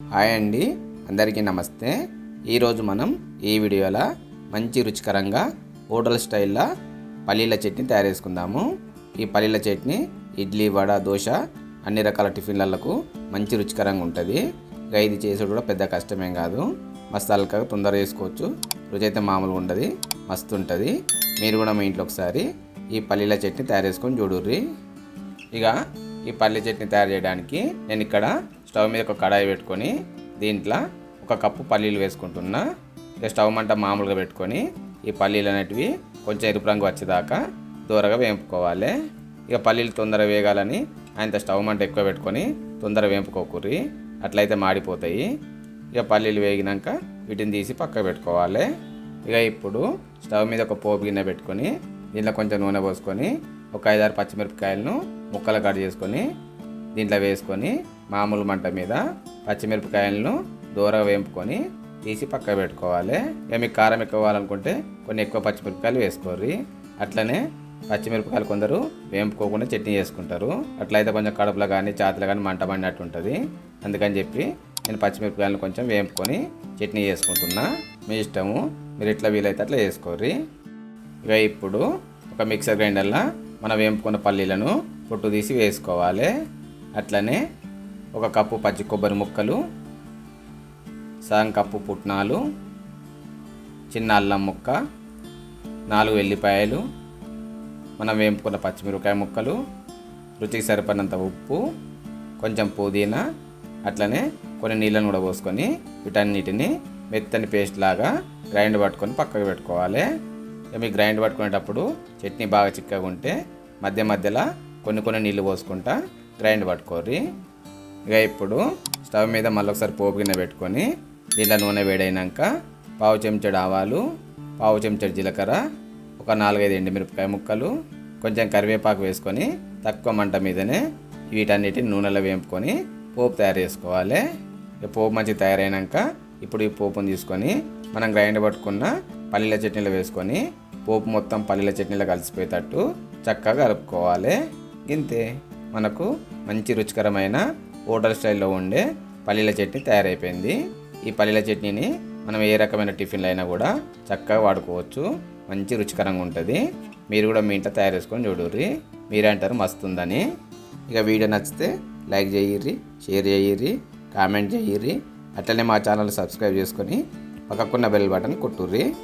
Hi అండి అందరికీ నమస్తే. ఈరోజు మనం ఈ వీడియోలో మంచి రుచికరంగా హోటల్ స్టైల్లో పల్లీల చట్నీ తయారు చేసుకుందాము. ఈ పల్లీల చట్నీ ఇడ్లీ వడ దోశ అన్ని రకాల టిఫిన్లకు మంచి రుచికరంగా ఉంటుంది. ఇక ఇది చేసేది కూడా పెద్ద కష్టమేం కాదు. మస్తు అల్కగా తొందరగా చేసుకోవచ్చు. రుచి అయితే మామూలుగా ఉంటుంది మస్తు ఉంటుంది. మీరు కూడా మీ ఇంట్లో ఒకసారి ఈ పల్లీల చట్నీ తయారు చేసుకొని చూడుర్రి. ఇక ఈ పల్లి చట్నీ తయారు చేయడానికి నేను ఇక్కడ స్టవ్ మీద ఒక కడాయి పెట్టుకొని దీంట్లో ఒక కప్పు పల్లీలు వేసుకుంటున్నా. ఇక స్టవ్ మంట మామూలుగా పెట్టుకొని ఈ పల్లీలు అనేటివి కొంచెం ఎరుపు రంగు వచ్చేదాకా దూరగా వేపుకోవాలి. ఇక పల్లీలు తొందరగా వేగాలని ఆయన స్టవ్ మంట ఎక్కువ పెట్టుకొని తొందరగా వేపుకోకూరి అట్లయితే మాడిపోతాయి. ఇక పల్లీలు వేగినాక వీటిని తీసి పక్క పెట్టుకోవాలి. ఇక ఇప్పుడు స్టవ్ మీద ఒక పోపు గిన్నె పెట్టుకొని దీంట్లో కొంచెం నూనె పోసుకొని ఒక ఐదారు పచ్చిమిరపకాయలను ముక్కలు కట్ చేసుకొని దీంట్లో వేసుకొని మామూలు మంట మీద పచ్చిమిరపకాయలను దూరం వేపుకొని తీసి పక్క పెట్టుకోవాలి. ఇక మీకు కారం ఎక్కువ కావాలనుకుంటే కొన్ని ఎక్కువ పచ్చిమిరపకాయలు వేసుకోర్రి. అట్లనే పచ్చిమిరపకాయలు కొందరు వేపుకోకుండా చట్నీ చేసుకుంటారు. అట్లయితే కొంచెం కడుపులో కానీ చేతులు కానీ మంట పడినట్టు ఉంటుంది. అందుకని చెప్పి నేను పచ్చిమిరపకాయలను కొంచెం వేపుకొని చట్నీ చేసుకుంటున్నా. మీ ఇష్టము మీరు ఎట్లా వీలైతే అట్లా చేసుకోర్రి. ఇక ఇప్పుడు ఒక మిక్సర్ గ్రైండర్లో మనం వేపుకున్న పల్లీలను పొట్టు తీసి వేసుకోవాలి. అట్లనే ఒక కప్పు పచ్చి కొబ్బరి ముక్కలు సగం కప్పు పుట్నాలు చిన్న అల్లం ముక్క నాలుగు వెల్లిపాయలు మనం వేపుకున్న పచ్చిమిరపకాయ ముక్కలు రుచికి సరిపడినంత ఉప్పు కొంచెం పుదీనా అట్లనే కొన్ని నీళ్ళను కూడా పోసుకొని వీటన్నిటిని మెత్తని పేస్ట్ లాగా గ్రైండ్ పట్టుకొని పక్కకు పెట్టుకోవాలి. ఇక మీకు గ్రైండ్ పట్టుకునేటప్పుడు చట్నీ బాగా చిక్కగా ఉంటే మధ్య మధ్యలో కొన్ని కొన్ని నీళ్ళు పోసుకుంటా గ్రైండ్ పట్టుకోర్రి. ఇక ఇప్పుడు స్టవ్ మీద మళ్ళీ ఒకసారి పోపు గిన్నె పెట్టుకొని దీంట్లో నూనె వేడైనాక పావు చెంచడు ఆవాలు పావు చెంచడు జీలకర్ర ఒక నాలుగైదు ఎండుమిరపకాయ ముక్కలు కొంచెం కరివేపాకు వేసుకొని తక్కువ మంట మీదనే వీటన్నిటిని నూనెలో వేపుకొని పోపు తయారు చేసుకోవాలి. ఇక పోపు మంచి తయారైనాక ఇప్పుడు ఈ పోపుని తీసుకొని మనం గ్రైండ్ పట్టుకున్న పల్లీల చట్నీలో వేసుకొని పోపు మొత్తం పల్లీల చట్నీలో కలిసిపోయేటట్టు చక్కగా కలుపుకోవాలి. ఇంతే. మనకు మంచి రుచికరమైన హోటల్ స్టైల్లో ఉండే పల్లీల చట్నీ తయారైపోయింది. ఈ పల్లీల చట్నీని మనం ఏ రకమైన టిఫిన్లు అయినా కూడా చక్కగా వాడుకోవచ్చు. మంచి రుచికరంగా ఉంటుంది. మీరు కూడా మీ ఇంట్లో తయారు చేసుకొని చూడుర్రి. మీరంటారు మస్తు ఉందని ఇక వీడియో నచ్చితే లైక్ చేయిర్రి షేర్ చేయిర్రి కామెంట్ చేయిర్రి. అట్లనే మా ఛానల్ సబ్స్క్రైబ్ చేసుకొని పక్కకున్న బెల్ బటన్ కొట్టుర్రి.